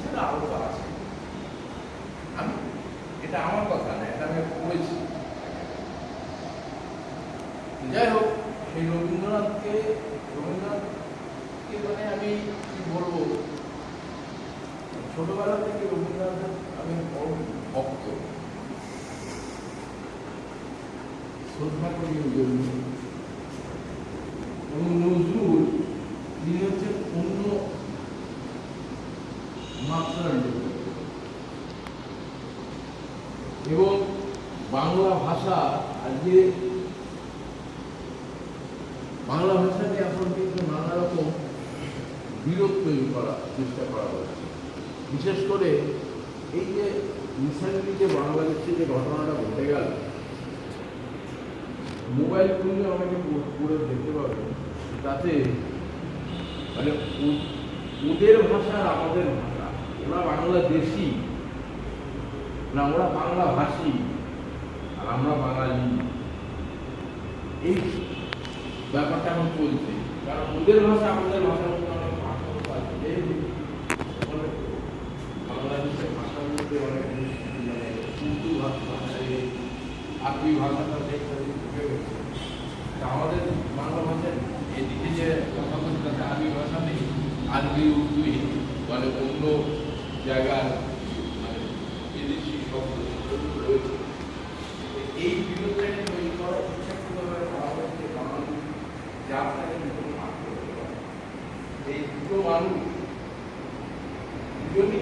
এছাড়া আরও আছে আমি এটা আমার কথা না, এটা আমি পড়েছি যাই হোক, সেই রবীন্দ্রনাথকে রবীন্দ্রনাথকে মানে আমি কি বলব? ছোটবেলা থেকে রবীন্দ্রনাথের আমি বড় ভক্ত। শ্রদ্ধা করি ওই জন্য। এবং নজরুল এবং বাংলা ভাষা আজকে বাংলা ভাষাকে এখন কিন্তু নানা রকম বিরোধ তৈরি করা চেষ্টা করা হচ্ছে। বিশেষ করে এই যে রিসেন্টলি যে বাংলাদেশে যে ঘটনাটা ঘটে গেল মোবাইল খুললে অনেকে পড়- দেখতে পাবেন। তাতে মানে ওদের ভাষা আর আমাদের ভাষা ওরা বাংলাদেশি না, ওরা বাংলা ভাষী, আর আমরা বাঙালি। এই ব্যাপারটা এখন চলছে। কারণ ওদের ভাষা, আমাদের ভাষার মধ্যে অনেক পার্থক্য ভাষার মধ্যে অনেক উর্দু ভাষা, এই আরবি ভাষাটা আমাদের বাংলা ভাষার এদিকে যে কথা বলছে তাতে আরবি ভাষা নেই, আরবি, উর্দু মানে অন্য জায়গার এই বিরোধটাকে তৈরি করার চেষ্টা কীভাবে করা হচ্ছে বাঙালি যা তাকে এই দুটো মানুষ দুজনই